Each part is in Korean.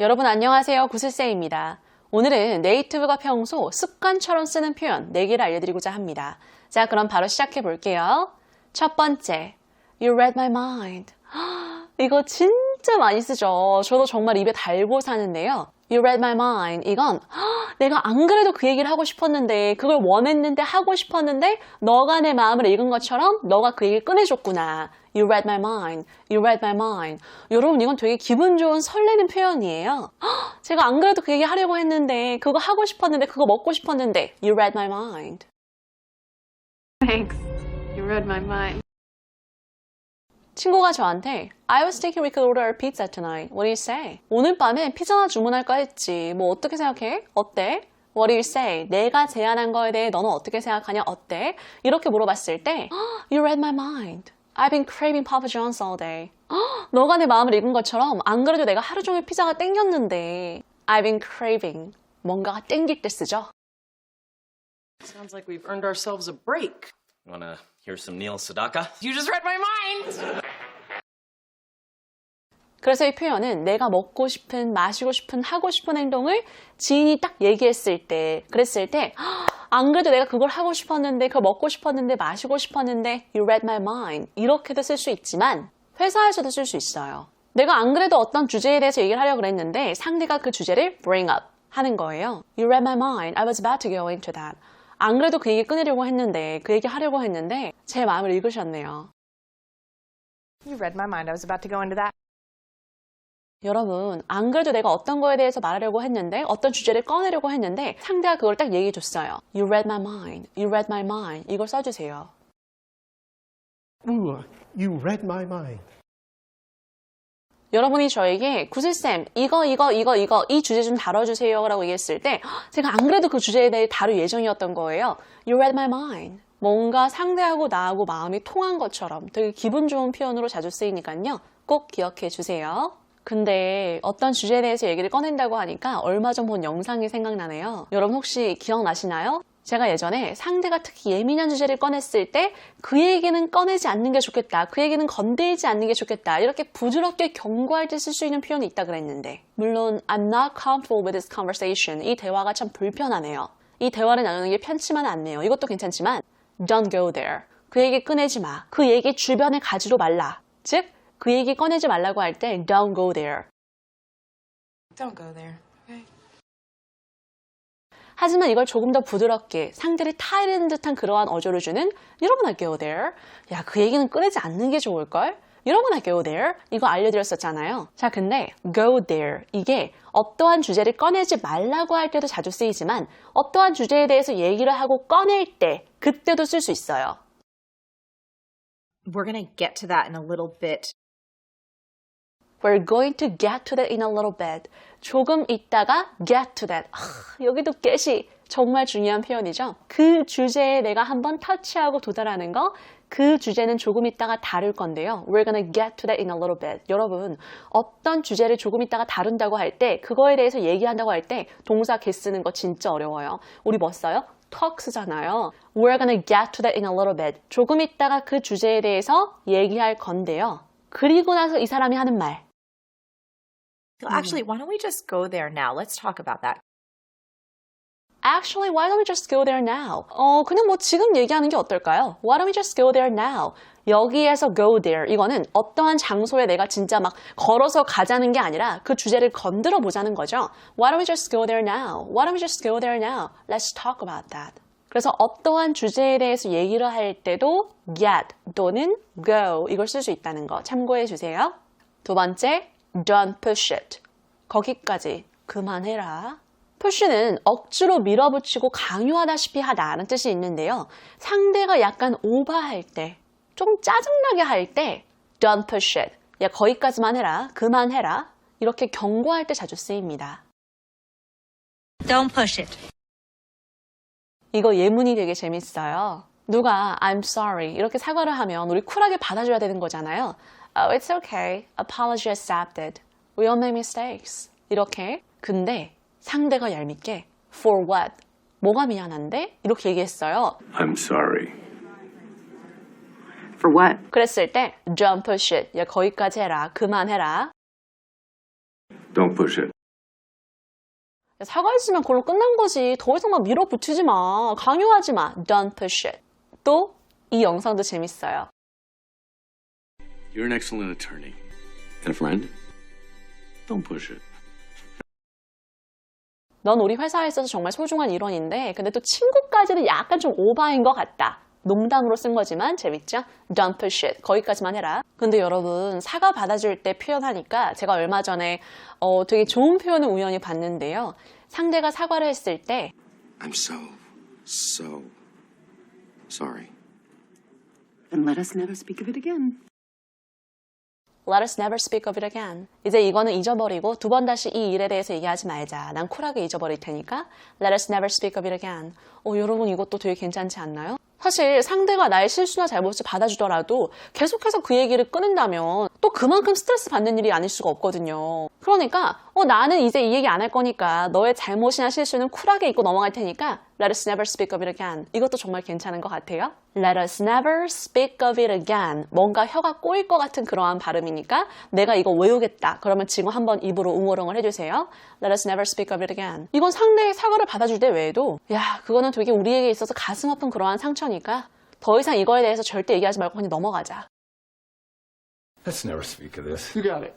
여러분 안녕하세요. 구슬쌤입니다. 오늘은 네이티브가 평소 습관처럼 쓰는 표현 4개를 알려드리고자 합니다. 자, 그럼 바로 시작해 볼게요. 첫 번째, You read my mind. 이거 진짜 많이 쓰죠. 저도 정말 입에 달고 사는데요. You read my mind. 이건 내가 안 그래도 그 얘기를 하고 싶었는데 그걸 원했는데 하고 싶었는데 너가 내 마음을 읽은 것처럼 너가 그 얘기를 꺼내줬구나. You read my mind. You read my mind. 여러분 이건 되게 기분 좋은 설레는 표현이에요. 제가 안 그래도 그 얘기 하려고 했는데 그거 하고 싶었는데 그거 먹고 싶었는데 You read my mind. Thanks. You read my mind. 친구가 저한테 I was thinking we could order pizza tonight. What do you say? 오늘 밤에 피자나 주문할까 했지. 뭐 어떻게 생각해? 어때? What do you say? 내가 제안한 거에 대해 너는 어떻게 생각하냐? 어때? 이렇게 물어봤을 때 You read my mind. I've been craving Papa John's all day. 너가 내 마음을 읽은 것처럼 안 그래도 내가 하루 종일 피자가 땡겼는데 I've been craving. 뭔가가 땡길 때 쓰죠. Sounds like we've earned ourselves a break. Wanna hear some Neil Sedaka? You just read my mind! 그래서 이 표현은 내가 먹고 싶은, 마시고 싶은, 하고 싶은 행동을 지인이 딱 얘기했을 때, 그랬을 때, 안 그래도 내가 그걸 하고 싶었는데, 그걸 먹고 싶었는데, 마시고 싶었는데, you read my mind. 이렇게도 쓸 수 있지만, 회사에서도 쓸 수 있어요. 내가 안 그래도 어떤 주제에 대해서 얘기를 하려고 그랬는데, 상대가 그 주제를 bring up 하는 거예요. You read my mind. I was about to go into that. 안 그래도 그 얘기 끊으려고 했는데, 그 얘기 하려고 했는데, 제 마음을 읽으셨네요. You read my mind. I was about to go into that. 여러분, 안 그래도 내가 어떤 거에 대해서 말하려고 했는데, 어떤 주제를 꺼내려고 했는데, 상대가 그걸 딱 얘기해 줬어요. You read my mind. You read my mind. 이걸 써주세요. Ooh, you read my mind. 여러분이 저에게 구슬쌤, 이거, 이거, 이거, 이거, 이 주제 좀 다뤄주세요. 라고 얘기했을 때, 헉, 제가 안 그래도 그 주제에 대해 다룰 예정이었던 거예요. You read my mind. 뭔가 상대하고 나하고 마음이 통한 것처럼 되게 기분 좋은 표현으로 자주 쓰이니까요. 꼭 기억해 주세요. 근데 어떤 주제에 대해서 얘기를 꺼낸다고 하니까 얼마 전 본 영상이 생각나네요. 여러분 혹시 기억나시나요? 제가 예전에 상대가 특히 예민한 주제를 꺼냈을 때 그 얘기는 꺼내지 않는 게 좋겠다. 그 얘기는 건들지 않는 게 좋겠다. 이렇게 부드럽게 경고할 때 쓸 수 있는 표현이 있다 그랬는데 물론 I'm not comfortable with this conversation. 이 대화가 참 불편하네요. 이 대화를 나누는 게 편치만 않네요. 이것도 괜찮지만 don't go there. 그 얘기 꺼내지 마. 그 얘기 주변에 가지도 말라. 즉, 그 얘기 꺼내지 말라고 할 때 don't go there. Don't go there. 하지만 이걸 조금 더 부드럽게 상대를 타이르는 듯한 그러한 어조를 주는 don't wanna go there. 야, 그 얘기는 꺼내지 않는 게 좋을걸? Don't wanna go there. 이거 알려드렸었잖아요. 자, 근데 go there. 이게 어떠한 주제를 꺼내지 말라고 할 때도 자주 쓰이지만 어떠한 주제에 대해서 얘기를 하고 꺼낼 때 그때도 쓸 수 있어요. We're to get to that in a little bit. We're going to get to that in a little bit. 조금 있다가 get to that. 아, 여기도 get이 정말 중요한 표현이죠. 그 주제에 내가 한번 터치하고 도달하는 거, 그 주제는 조금 있다가 다룰 건데요. We're gonna get to that in a little bit. 여러분, 어떤 주제를 조금 있다가 다룬다고 할 때, 그거에 대해서 얘기한다고 할 때, 동사 get 쓰는 거 진짜 어려워요. 우리 뭐 써요? talk 쓰잖아요. We're gonna get to that in a little bit. 조금 있다가 그 주제에 대해서 얘기할 건데요. 그리고 나서 이 사람이 하는 말. Actually, why don't we just go there now? Let's talk about that. Actually, why don't we just go there now? 어, 그냥 뭐 지금 얘기하는 게 어떨까요? Why don't we just go there now? 여기에서 go there. 이거는 어떠한 장소에 내가 진짜 막 걸어서 가자는 게 아니라 그 주제를 건드려 보자는 거죠. Why don't we just go there now? Why don't we just go there now? Let's talk about that. 그래서 어떠한 주제에 대해서 얘기를 할 때도 get 또는 go 이걸 쓸 수 있다는 거 참고해 주세요. 두 번째, don't push it. 거기까지 그만해라. 푸시는 억지로 밀어붙이고 강요하다시피 하다라는 뜻이 있는데요. 상대가 약간 오버할 때, 좀 짜증나게 할 때, don't push it. 야, 거기까지만 해라. 그만해라. 이렇게 경고할 때 자주 쓰입니다. Don't push it. 이거 예문이 되게 재밌어요. 누가 I'm sorry 이렇게 사과를 하면 우리 쿨하게 받아줘야 되는 거잖아요. Oh, it's okay. Apology accepted. We all make mistakes. 이렇게. 근데 상대가 얄밉게 For what? 뭐가 미안한데? 이렇게 얘기했어요. I'm sorry. For what? 그랬을 때 Don't push it. 야 거기까지 해라. 그만해라. Don't push it. 사과했으면 그걸로 끝난 거지. 더 이상 막 밀어붙이지 마. 강요하지 마. Don't push it. 또 이 영상도 재밌어요. You're an excellent attorney. And a friend? Don't push it. 넌 우리 회사에 있어서 정말 소중한 일원인데, 근데 또 친구까지는 약간 좀 오바인 것 같다. 농담으로 쓴 거지만 재밌죠? Don't push it. 거기까지만 해라. 근데 여러분, 사과 받아줄 때 표현하니까 제가 얼마 전에 어, 되게 좋은 표현을 우연히 봤는데요. 상대가 사과를 했을 때 I'm so, so sorry. And let us never speak of it again. Let us never speak of it again. 이제 이거는 잊어버리고 두 번 다시 이 일에 대해서 얘기하지 말자. 난 쿨하게 잊어버릴 테니까 Let us never speak of it again. 어, 여러분 이것도 되게 괜찮지 않나요? 사실 상대가 나의 실수나 잘못을 받아주더라도 계속해서 그 얘기를 끊는다면 또 그만큼 스트레스 받는 일이 아닐 수가 없거든요. 그러니까 어, 나는 이제 이 얘기 안 할 거니까 너의 잘못이나 실수는 쿨하게 잊고 넘어갈 테니까 Let us never speak of it again. 이것도 정말 괜찮은 것 같아요. Let us never speak of it again. 뭔가 혀가 꼬일 것 같은 그러한 발음이니까 내가 이거 외우겠다. 그러면 지금 한번 입으로 응어렁을 해주세요. Let us never speak of it again. 이건 상대의 사과를 받아줄 때 외에도 야 그거는 되게 우리에게 있어서 가슴 아픈 그러한 상처니까 더 이상 이거에 대해서 절대 얘기하지 말고 그냥 넘어가자. Let's never speak of this. You got it.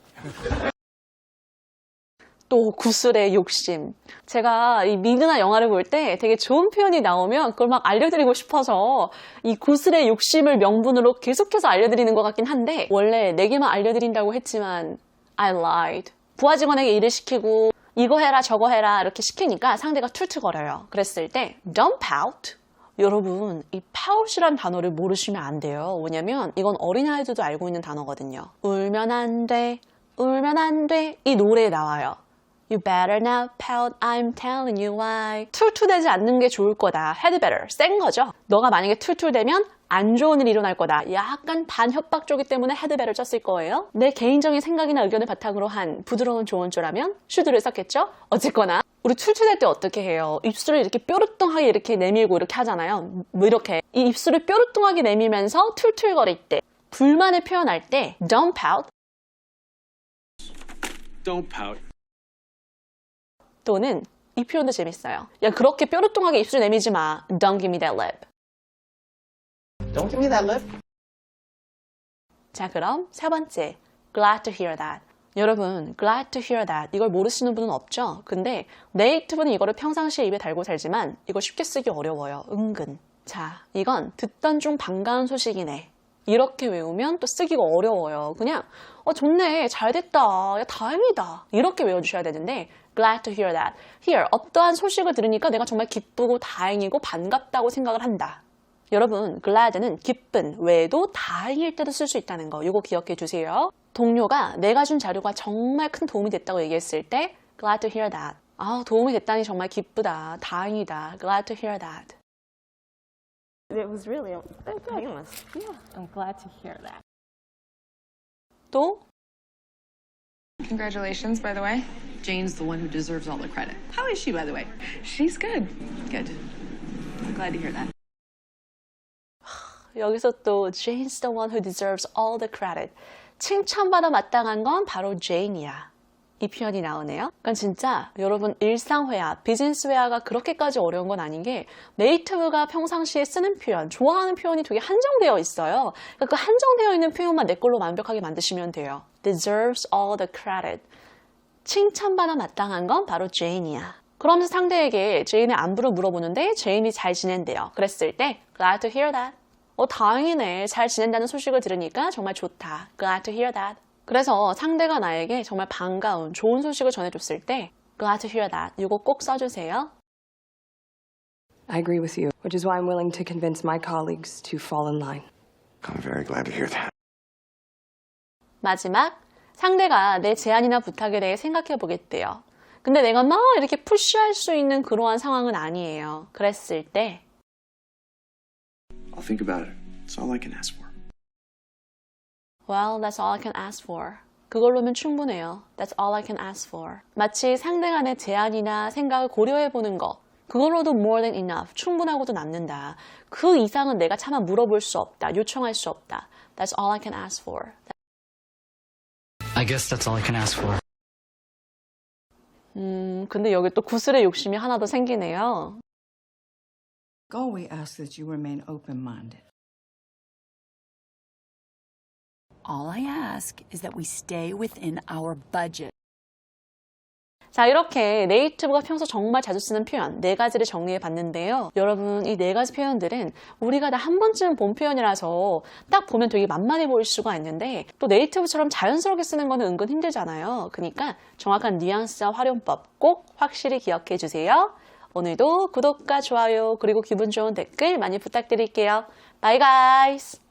또 구슬의 욕심. 제가 이 미드나 영화를 볼 때 되게 좋은 표현이 나오면 그걸 막 알려드리고 싶어서 이 구슬의 욕심을 명분으로 계속해서 알려드리는 것 같긴 한데 원래 내게만 알려드린다고 했지만 I lied. 부하 직원에게 일을 시키고 이거 해라 저거 해라 이렇게 시키니까 상대가 툴툴거려요. 그랬을 때 don't pout. 여러분, 이 pout이란 단어를 모르시면 안 돼요. 왜냐면 이건 어린아이들도 알고 있는 단어거든요. 울면 안 돼, 울면 안 돼. 이 노래에 나와요. You better not pout, I'm telling you why. 툴툴대지 않는 게 좋을 거다. Had better. 센 거죠. 너가 만약에 툴툴대면 안 좋은 일이 일어날 거다. 약간 반협박 쪽이기 때문에 better 쪘을 거예요. 내 개인적인 생각이나 의견을 바탕으로 한 부드러운 조언조라면 슈드를 썼겠죠? 어쨌거나 우리 툴툴댈 때 어떻게 해요? 입술을 이렇게 뾰루뚱하게 이렇게 내밀고 이렇게 하잖아요. 뭐 이렇게 이 입술을 뾰루뚱하게 내밀면서 툴툴거릴 때 불만을 표현할 때 don't pout Don't pout. 또는 이 표현도 재밌어요. 야 그렇게 뾰루뚱하게 입술 내밀지 마. Don't give me that lip. Don't give me that lip. 자 그럼 세 번째 glad to hear that. 여러분 glad to hear that 이걸 모르시는 분은 없죠? 근데 네이티브는 이거를 평상시에 입에 달고 살지만 이거 쉽게 쓰기 어려워요. 은근. 자 이건 듣던 중 반가운 소식이네. 이렇게 외우면 또 쓰기가 어려워요. 그냥 어 좋네 잘 됐다 야 다행이다 이렇게 외워주셔야 되는데 glad to hear that. hear 어떠한 소식을 들으니까 내가 정말 기쁘고 다행이고 반갑다고 생각을 한다. 여러분, glad는 기쁜 외에도 다행일 때도 쓸 수 있다는 거, 이거 기억해 주세요. 동료가 내가 준 자료가 정말 큰 도움이 됐다고 얘기했을 때, glad to hear that. 아, 도움이 됐다니 정말 기쁘다, 다행이다, glad to hear that. It was really painless. Yeah, I'm glad to hear that. 또, Congratulations, by the way. Jane's the one who deserves all the credit. How is she, by the way? She's good. Good. I'm glad to hear that. 여기서 또, Jane's the one who deserves all the credit. 칭찬받아 마땅한 건 바로 Jane이야. 이 표현이 나오네요. 그러니까 진짜 여러분 일상회화, 비즈니스 회화가 그렇게까지 어려운 건 아닌 게 네이티브가 평상시에 쓰는 표현, 좋아하는 표현이 되게 한정되어 있어요. 그러니까 그 한정되어 있는 표현만 내 걸로 완벽하게 만드시면 돼요. deserves all the credit. 칭찬받아 마땅한 건 바로 제인이야. 그러면서 상대에게 제인의 안부를 물어보는데 제인이 잘 지낸대요. 그랬을 때 glad to hear that. 어, 다행이네. 잘 지낸다는 소식을 들으니까 정말 좋다. Glad to hear that. 그래서 상대가 나에게 정말 반가운 좋은 소식을 전해줬을 때 Glad to hear that. 이거 꼭 써주세요. I agree with you, which is why I'm willing to convince my colleagues to fall in line. I'm very glad to hear that. 마지막, 상대가 내 제안이나 부탁에 대해 생각해 보겠대요. 근데 내가 막 이렇게 푸시할 수 있는 그러한 상황은 아니에요. 그랬을 때 I'll think about it. It's all I can ask for. Well, that's all I can ask for. 그걸로면 충분해요. That's all I can ask for. 마치 상대가 내 제안이나 생각을 고려해 보는 거. 그걸로도 more than enough. 충분하고도 남는다. 그 이상은 내가 차마 물어볼 수 없다. 요청할 수 없다. That's all I can ask for. I guess that's all I can ask for. 음, 근데 여기 또 구슬의 욕심이 하나 더 생기네요. All we ask that you remain open All I ask is that we stay within our budget. 자, 이렇게 네이티브가 평소 정말 자주 쓰는 표현 네 가지를 정리해 봤는데요. 여러분, 이 네 가지 표현들은 우리가 다 한 번쯤 본 표현이라서 딱 보면 되게 만만해 보일 수가 있는데 또 네이티브처럼 자연스럽게 쓰는 거는 은근 힘들잖아요. 그러니까 정확한 뉘앙스와 활용법 꼭 확실히 기억해 주세요. 오늘도 구독과 좋아요 그리고 기분 좋은 댓글 많이 부탁드릴게요. Bye guys!